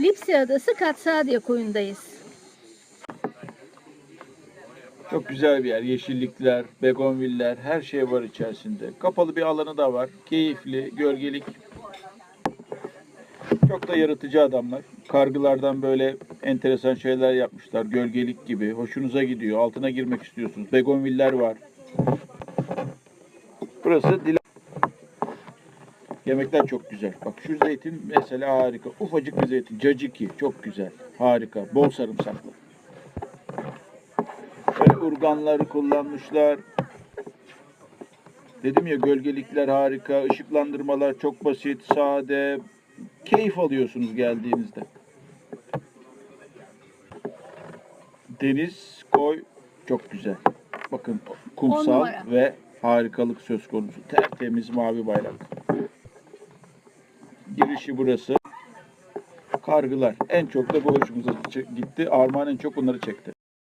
Lipsi Adası Katsadia koyundayız. Çok güzel bir yer. Yeşillikler, begonviller, her şey var içerisinde. Kapalı bir alanı da var. Keyifli, gölgelik. Çok da yaratıcı adamlar. Kargılardan böyle enteresan şeyler yapmışlar. Gölgelik gibi. Hoşunuza gidiyor. Altına girmek istiyorsunuz. Begonviller var. Burası Dila. Yemekler çok güzel. Bak şu zeytin mesela harika. Ufacık bir zeytin. Caciki. Çok güzel. Harika. Bol sarımsaklı. Böyle urganları kullanmışlar. Dedim ya gölgelikler harika, ışıklandırmalar çok basit, sade. Keyif alıyorsunuz geldiğinizde. Deniz, koy çok güzel. Bakın kumsal ve harikalık söz konusu. Tertemiz mavi bayrak. Girişi burası. Kargılar. En çok da bu hoşumuza gitti. Armağan en çok bunları çekti.